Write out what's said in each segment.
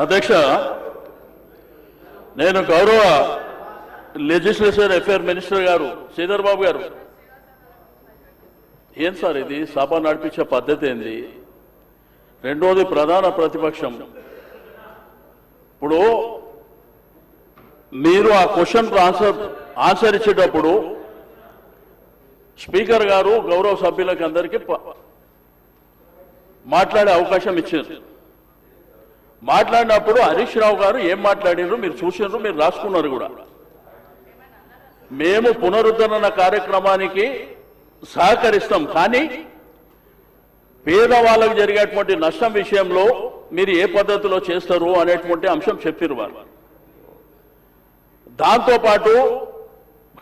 అధ్యక్ష నేను గౌరవ లెజిస్లేచర్ అఫేర్ మినిస్టర్ గారు శ్రీధర్ బాబు గారు. ఏం సార్ ఇది? సభ నడిపించే పద్ధతి ఏంది? రెండోది ప్రధాన ప్రతిపక్షం. ఇప్పుడు మీరు ఆ క్వశ్చన్ ఆన్సర్ ఆన్సర్ ఇచ్చేటప్పుడు స్పీకర్ గారు గౌరవ సభ్యులకు అందరికీ మాట్లాడే అవకాశం ఇచ్చారు. మాట్లాడినప్పుడు హరీష్ రావు గారు ఏం మాట్లాడినారు మీరు చూసినారు మీరు రాసుకున్నారు కూడా. మేము పునరుద్ధరణ కార్యక్రమానికి సహకరిస్తాం కానీ పేదవాళ్ళకు జరిగేటువంటి నష్టం విషయంలో మీరు ఏ పద్ధతిలో చేస్తారు అనేటువంటి అంశం చెప్పారు వారు. దాంతోపాటు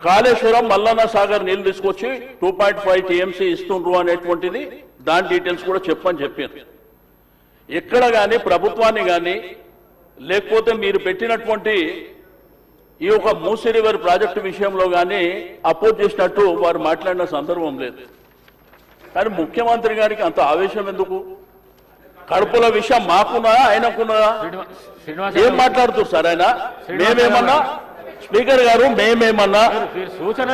కాళేశ్వరం మల్లన్న సాగర్ నీళ్ళు తీసుకొచ్చి టూ పాయింట్ ఫైవ్ టీఎంసీ ఇస్తుండ్రు అనేటువంటిది దాని డీటెయిల్స్ కూడా చెప్పని చెప్పారు ఎక్కడ కానీ ప్రభుత్వాన్ని కానీ లేకపోతే మీరు పెట్టినటువంటి ఈ యొక్క మూసీ రివర్ ప్రాజెక్టు విషయంలో కానీ అపోజ్ చేసినట్టు వారు మాట్లాడిన సందర్భం లేదు. కానీ ముఖ్యమంత్రి గారికి అంత ఆవేశం ఎందుకు? కడుపుల విషయం మాకున్నదా ఆయనకున్నదా? ఏం మాట్లాడుతున్నారు సార్ ఆయన? మేమేమన్నా స్పీకర్ గారు మేమేమన్నా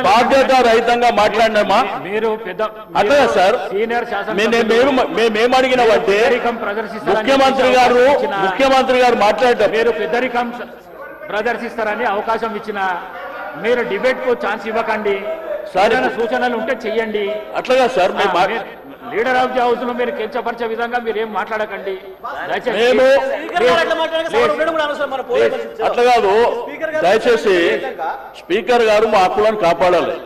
బాధ్యత రహితంగా మాట్లాడినామా? మీరు పెద్ద అట్లా సార్ సీనియర్ మే- మేము మేమేం అడిగినామంటే ముఖ్యమంత్రి గారు ముఖ్యమంత్రి గారు మాట్లాడటం. మీరు పెద్దరికం ప్రదర్శిస్తారని అవకాశం ఇచ్చిన మీరు డిబేట్కు ఛాన్స్ ఇవ్వకండి. సార్, సూచనలు ఉంటే చెయ్యండి. అట్లాగా సార్ లీడర్ ఆఫ్ ది హౌస్లో మీరు కించపరిచే విధంగా మీరు ఏం మాట్లాడకండి. దయచేసి మేము స్పీకర్ గారు అట్లా కాదు. దయచేసి స్పీకర్ గారు మా హక్కులను కాపాడాలి.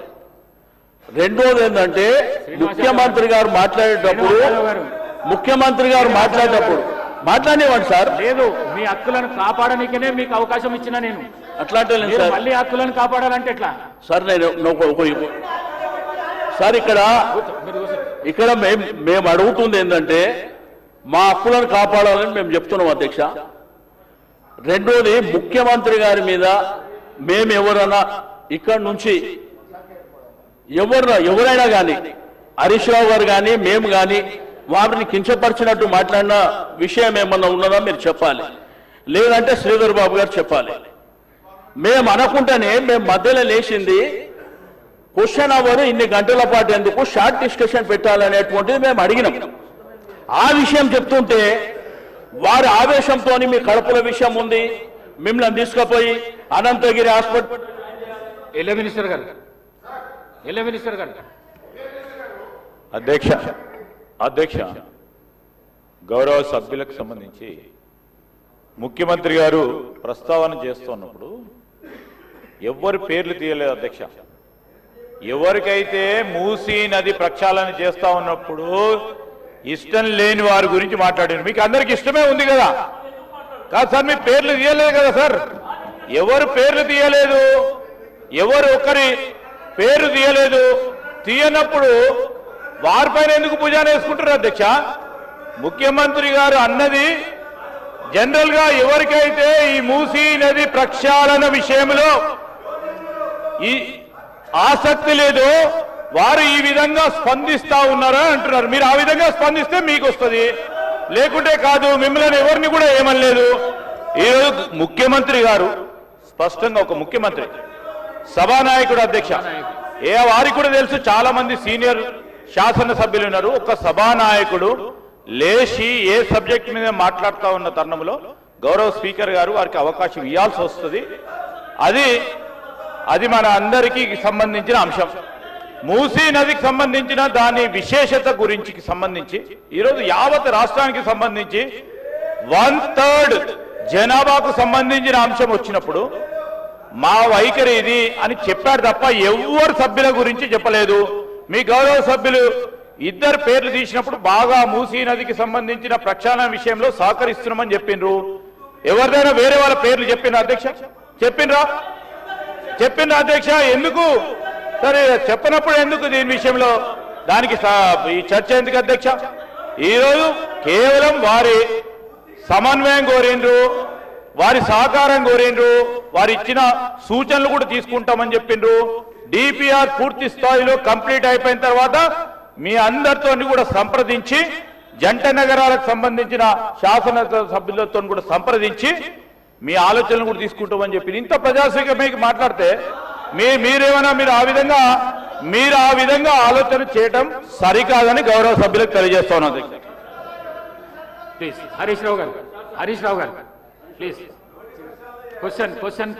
రెండోది ఏంటంటే ముఖ్యమంత్రి గారు మాట్లాడేటప్పుడు. ముఖ్యమంత్రి గారు మాట్లాడేటప్పుడు మాట్లాడేవాడు సార్. లేదు మీ హక్కులను కాపాడనీకనే మీకు అవకాశం ఇచ్చిన నేను. అట్లాంటి సార్. మళ్ళీ హక్కులను కాపాడాలంటే ఎట్లా? సార్ నేను సార్ ఇక్కడ. ఇక్కడ మేము మేము అడుగుతుంది ఏంటంటే మా హక్కులను కాపాడాలని మేము చెప్తున్నాం అధ్యక్ష. రెండోది ముఖ్యమంత్రి గారి మీద మేము ఎవరైనా ఇక్కడి నుంచి ఎవరు ఎవరైనా కానీ హరీష్ రావు గారు కానీ మేము కానీ వారిని కించపరిచినట్టు మాట్లాడిన విషయం ఏమన్నా ఉన్నదా మీరు చెప్పాలి. లేదంటే శ్రీధర్ బాబు గారు చెప్పాలి. మేము అనుకుంటేనే మేము మధ్యలో లేచింది. క్వశ్చన్ అవర్ ఇన్ని గంటల పాటు ఎందుకు షార్ట్ డిస్కషన్ పెట్టాలనేటువంటిది మేము అడిగినాం. ఆ విషయం చెప్తుంటే వారి ఆవేశంతో మీ కడుపుల విషయం ఉంది. మిమ్మల్ని తీసుకుపోయి అనంతగిరి హాస్పిటల్ ఎల్ల మినిస్టర్ గారు. ఎల్ల మినిస్టర్ గారు. అధ్యక్ష అధ్యక్ష గౌరవ సభ్యులకు సంబంధించి ముఖ్యమంత్రి గారు ప్రస్తావన చేస్తున్నప్పుడు ఎవరి పేర్లు తీయలేదు అధ్యక్ష. ఎవరికైతే మూసీ నది ప్రక్షాళన చేస్తా ఉన్నప్పుడు ఇష్టం లేని వారి గురించి మాట్లాడారు. మీకు అందరికి ఇష్టమే ఉంది కదా? కాదు సార్ మీ పేర్లు తీయలేదు కదా సార్? ఎవరు పేర్లు తీయలేదు? ఎవరు ఒకరి పేరు తీయలేదు? తీయనప్పుడు వారిపైన ఎందుకు భుజాన వేసుకుంటారు అధ్యక్ష? ముఖ్యమంత్రి గారు అన్నది జనరల్గా ఎవరికైతే ఈ మూసీ నది ప్రక్షాళన విషయంలో ఈ ఆసక్తి లేదు వారు ఈ విధంగా స్పందిస్తా ఉన్నారా అంటున్నారు. మీరు ఆ విధంగా స్పందిస్తే మీకు వస్తుంది లేకుంటే కాదు మిమ్మల్ని ఎవరిని కూడా ఏమనలేదు. ఈరోజు ముఖ్యమంత్రి గారు స్పష్టంగా ఒక ముఖ్యమంత్రి సభానాయకుడు అధ్యక్ష. ఏ వారికి కూడా తెలుసు చాలా మంది సీనియర్ శాసనసభ్యులు ఉన్నారు ఒక సభానాయకుడు లేచి ఏ సబ్జెక్ట్ మీద మాట్లాడుతా ఉన్న తరుణంలో గౌరవ స్పీకర్ గారు వారికి అవకాశం ఇవ్వాల్సి వస్తుంది. అది అది మన అందరికీ సంబంధించిన అంశం. మూసీ నదికి సంబంధించిన దాని విశేషత గురించి సంబంధించి ఈరోజు యావత్ రాష్ట్రానికి సంబంధించి వన్ థర్డ్ జనాభాకు సంబంధించిన అంశం వచ్చినప్పుడు మా వైఖరి ఇది అని చెప్పాడు తప్ప ఎవ్వరు సభ్యుల గురించి చెప్పలేదు. మీ గౌరవ సభ్యులు ఇద్దరు పేర్లు తీసినప్పుడు బాగా మూసీ నదికి సంబంధించిన ప్రక్షాళన విషయంలో సహకరిస్తున్నామని చెప్పిండ్రు. ఎవరిదైనా వేరే వాళ్ళ పేర్లు చెప్పిన అధ్యక్ష? చెప్పిండ్రా? చెప్పిండ్రు అధ్యక్ష ఎందుకు? సరే చెప్పనప్పుడు ఎందుకు దీని విషయంలో? దానికి ఈ చర్చ ఎందుకు అధ్యక్ష? ఈరోజు కేవలం వారి సమన్వయం కోరిండ్రు. వారి సహకారం కోరిండ్రు వారు ఇచ్చిన సూచనలు కూడా తీసుకుంటామని చెప్పిండ్రు. డిపిఆర్ పూర్తి స్థాయిలో కంప్లీట్ అయిపోయిన తర్వాత మీ అందరితో కూడా సంప్రదించి జంట నగరాలకు సంబంధించిన శాసన సభ్యులతో కూడా సంప్రదించి మీ ఆలోచనలు కూడా తీసుకుంటామని చెప్పి ఇంత ప్రజాస్వామ్యకి మాట్లాడితే మీ మీరేమైనా మీరు ఆ విధంగా మీరు ఆ విధంగా ఆలోచన చేయటం సరికాదని గౌరవ సభ్యులకు తెలియజేస్తా ఉన్నది హరీష్ రావు గారు హరీష్ రావు గారు. Please question question